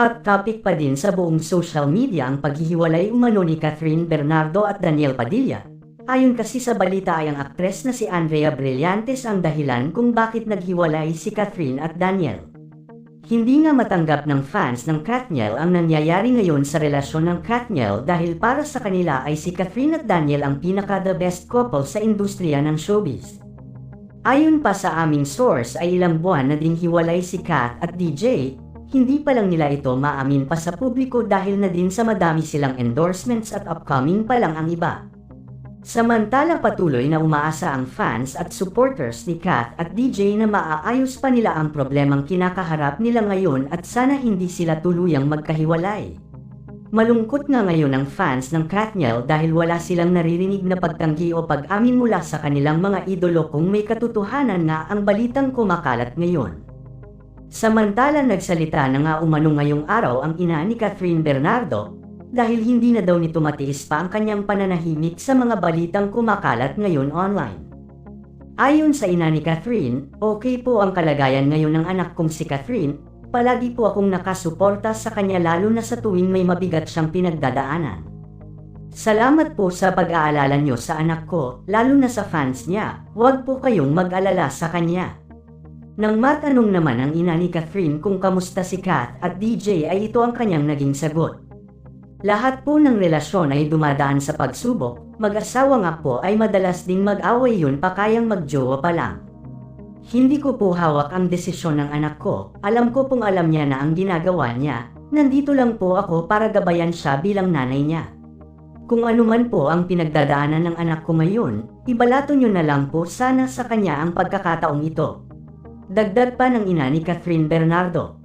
Hot topic pa din sa buong social media ang paghihiwalay umano ni Catherine Bernardo at Daniel Padilla. Ayon kasi sa balita ay ang aktres na si Andrea Brillantes ang dahilan kung bakit naghiwalay si Catherine at Daniel. Hindi nga matanggap ng fans ng Katniel ang nangyayari ngayon sa relasyon ng Katniel dahil para sa kanila ay si Catherine at Daniel ang pinaka the best couple sa industriya ng showbiz. Ayon pa sa aming source ay ilang buwan na ding hiwalay si Kat at DJ, hindi pa lang nila ito maamin pa sa publiko dahil na din sa madami silang endorsements at upcoming pa lang ang iba. Samantala patuloy na umaasa ang fans at supporters ni Kat at DJ na maaayos pa nila ang problemang kinakaharap nila ngayon at sana hindi sila tuluyang magkahiwalay. Malungkot nga ngayon ang fans ng Katniel dahil wala silang naririnig na pagtanggi o pag-amin mula sa kanilang mga idolo kung may katotohanan nga ang balitang kumakalat ngayon. Samantala nagsalita na nga umano ngayong araw ang ina ni Catherine Bernardo dahil hindi na daw nito matiis pa ang kanyang pananahimik sa mga balitang kumakalat ngayon online. Ayon sa ina ni Catherine, okay po ang kalagayan ngayon ng anak kong si Catherine, palagi po akong nakasuporta sa kanya lalo na sa tuwing may mabigat siyang pinagdadaanan. Salamat po sa pag-aalala nyo sa anak ko, lalo na sa fans niya, huwag po kayong mag-alala sa kanya. Nang matanong naman ang ina ni Catherine kung kamusta si Kat at DJ ay ito ang kanyang naging sagot. Lahat po ng relasyon ay dumadaan sa pagsubok, mag-asawa nga po ay madalas ding mag-away yun pa kayang magjowa pa lang. Hindi ko po hawak ang desisyon ng anak ko, alam ko pong alam niya na ang ginagawa niya, nandito lang po ako para gabayan siya bilang nanay niya. Kung ano man po ang pinagdadaanan ng anak ko ngayon, ibalato niyo na lang po sana sa kanya ang pagkakataong ito. Dagdag pa ng ina ni Catherine Bernardo.